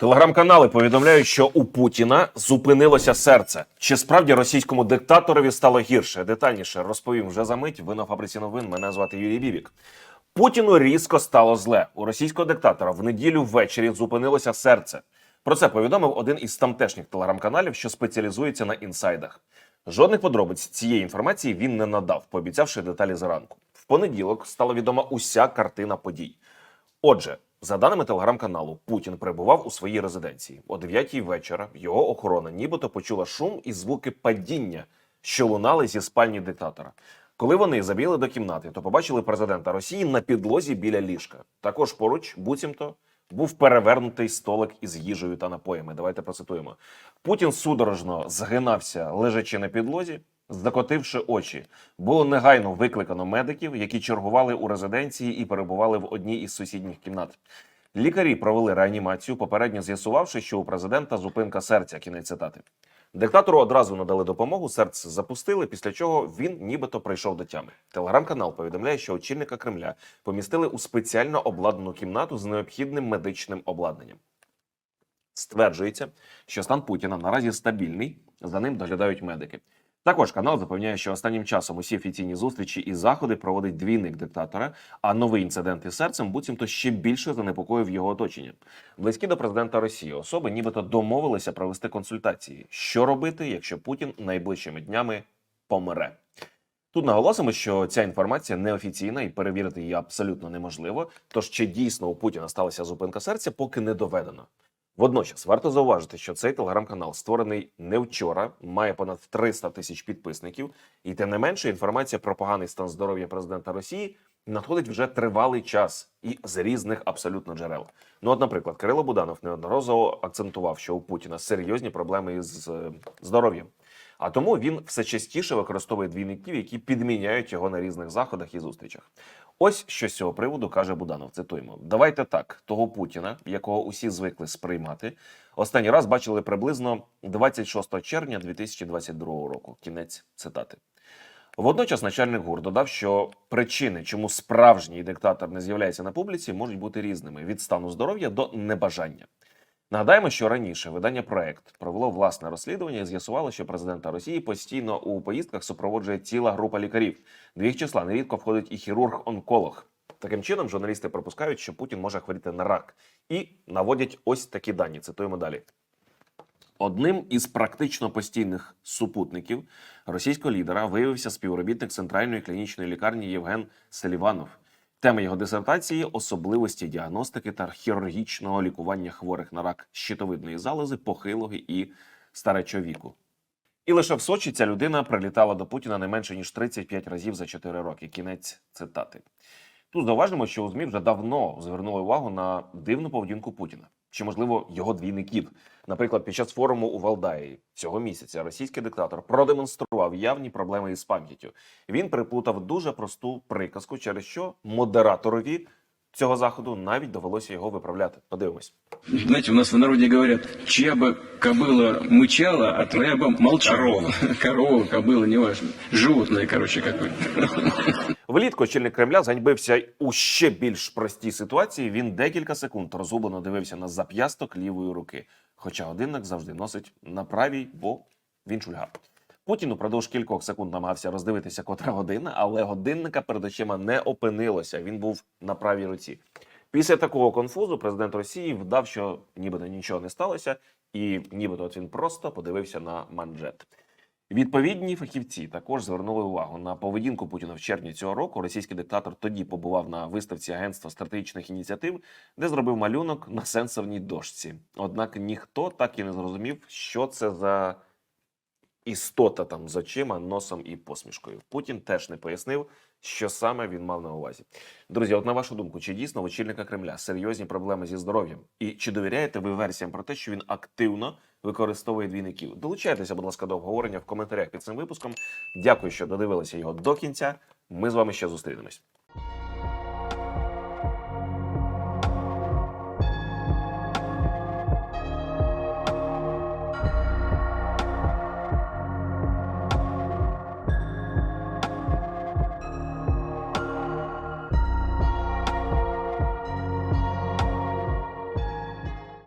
Телеграм-канали повідомляють, що у Путіна зупинилося серце. Чи справді російському диктаторові стало гірше? Детальніше розповім вже за мить. Ви на фабриці новин. Мене звати Юрій Бібік. Путіну різко стало зле. У російського диктатора в неділю ввечері зупинилося серце. Про це повідомив один із тамтешніх телеграм-каналів, що спеціалізується на інсайдах. Жодних подробиць цієї інформації він не надав, пообіцявши деталі зранку. В понеділок стала відома уся картина подій. Отже, за даними телеграм-каналу, Путін перебував у своїй резиденції. О 9-й вечора його охорона нібито почула шум і звуки падіння, що лунали зі спальні диктатора. Коли вони забігли до кімнати, то побачили президента Росії на підлозі біля ліжка. Також поруч, буцімто, був перевернутий столик із їжею та напоями. Давайте процитуємо. Путін судорожно згинався, лежачи на підлозі, закотивши очі. Було негайно викликано медиків, які чергували у резиденції і перебували в одній із сусідніх кімнат. Лікарі провели реанімацію, попередньо з'ясувавши, що у президента зупинка серця. Кінець цитати. Диктатору одразу надали допомогу, серце запустили, після чого він нібито прийшов до тями. Телеграм-канал повідомляє, що очільника Кремля помістили у спеціально обладнану кімнату з необхідним медичним обладнанням. Стверджується, що стан Путіна наразі стабільний, за ним доглядають медики. Також канал запевняє, що останнім часом усі офіційні зустрічі і заходи проводить двійник диктатора, а новий інцидент із серцем буцімто ще більше занепокоїв його оточення. Близькі до президента Росії особи нібито домовилися провести консультації, що робити, якщо Путін найближчими днями помре. Тут наголосимо, що ця інформація неофіційна і перевірити її абсолютно неможливо. Тож чи дійсно у Путіна сталася зупинка серця, поки не доведено. Водночас варто зауважити, що цей телеграм-канал створений не вчора, має понад 300 тисяч підписників, і тим не менше інформація про поганий стан здоров'я президента Росії надходить вже тривалий час і з різних абсолютно джерел. Ну, от, наприклад, Кирило Буданов неодноразово акцентував, що у Путіна серйозні проблеми із е, здоров'ям. А тому він все частіше використовує двійників, які підміняють його на різних заходах і зустрічах. Ось що з цього приводу каже Буданов. Цитуємо: давайте так, того Путіна, якого усі звикли сприймати, останній раз бачили приблизно 26 червня 2022 року. Кінець цитати. Водночас начальник ГУР додав, що причини, чому справжній диктатор не з'являється на публіці, можуть бути різними від стану здоров'я до небажання. Нагадаємо, що раніше видання проект провело власне розслідування і з'ясувало, що президента Росії постійно у поїздках супроводжує ціла група лікарів. До їх числа нерідко входить і хірург-онколог. Таким чином, журналісти припускають, що Путін може хворіти на рак, і наводять ось такі дані. Цитуємо далі. Одним із практично постійних супутників російського лідера виявився співробітник центральної клінічної лікарні Євген Селіванов. Тема його дисертації особливості діагностики та хірургічного лікування хворих на рак щитовидної залози, похилого і старечого віку. І лише в Сочі ця людина прилітала до Путіна не менше ніж 35 разів за 4 роки. Кінець цитати. Тут зауважимо, що у ЗМІ вже давно звернули увагу на дивну поведінку Путіна чи, можливо, його двійників. Наприклад, під час форуму у Валдаї цього місяця російський диктатор продемонстрував явні проблеми із пам'яттю. Він приплутав дуже просту приказку, через що модераторові цього заходу навіть довелося його виправляти. Подивимось. Знаете, у нас в народе говорят, чья бы кобыла мычала, а твоя бы молчала. Корова. Корова, кобыла, неважно. Животное, короче, какое-то. Влітку очільник Кремля зганьбився у ще більш простій ситуації. Він декілька секунд розгублено дивився на зап'ясток лівої руки. Хоча годинник завжди носить на правій, бо він шульгар. Путін упродовж кількох секунд намагався роздивитися котра година, але годинника перед очима не опинилося. Він був на правій руці. Після такого конфузу президент Росії вдав, що нібито нічого не сталося, і нібито от він просто подивився на манжет. Відповідні фахівці також звернули увагу на поведінку Путіна в червні цього року. Російський диктатор тоді побував на виставці Агентства стратегічних ініціатив, де зробив малюнок на сенсорній дошці. Однак ніхто так і не зрозумів, що це за істота там з очима, носом і посмішкою. Путін теж не пояснив, що саме він мав на увазі. Друзі, от на вашу думку, чи дійсно в очільника Кремля серйозні проблеми зі здоров'ям? І чи довіряєте ви версіям про те, що він активно використовує двійників? Долучайтеся, будь ласка, до обговорення в коментарях під цим випуском. Дякую, що додивилися його до кінця. Ми з вами ще зустрінемось.